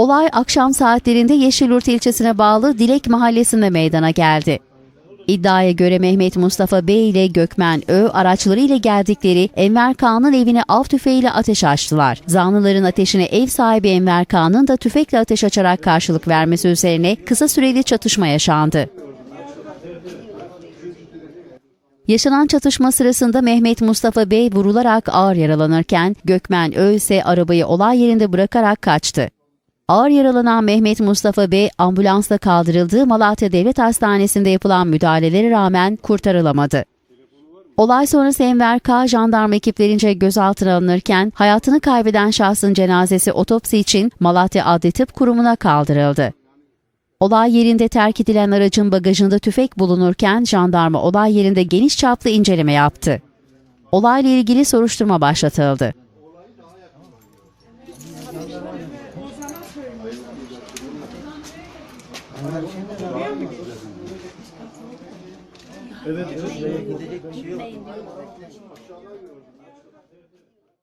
Olay akşam saatlerinde Yeşilyurt ilçesine bağlı Dilek mahallesinde meydana geldi. İddiaya göre Mehmet Mustafa Bey ile Gökmen Ö araçları ile geldikleri Enver Kağan'ın evine av tüfeğiyle ateş açtılar. Zanlıların ateşine ev sahibi Enver Kağan'ın da tüfekle ateş açarak karşılık vermesi üzerine kısa süreli çatışma yaşandı. Yaşanan çatışma sırasında Mehmet Mustafa Bey vurularak ağır yaralanırken Gökmen Ö ise arabayı olay yerinde bırakarak kaçtı. Ağır yaralanan Mehmet Mustafa Bey ambulansla kaldırıldığı Malatya Devlet Hastanesi'nde yapılan müdahalelere rağmen kurtarılamadı. Olay sonrası Enver K. jandarma ekiplerince gözaltına alınırken hayatını kaybeden şahsın cenazesi otopsi için Malatya Adli Tıp Kurumu'na kaldırıldı. Olay yerinde terk edilen aracın bagajında tüfek bulunurken jandarma olay yerinde geniş çaplı inceleme yaptı. Olayla ilgili soruşturma başlatıldı. Evet, evet. Gidecek bir şey yok.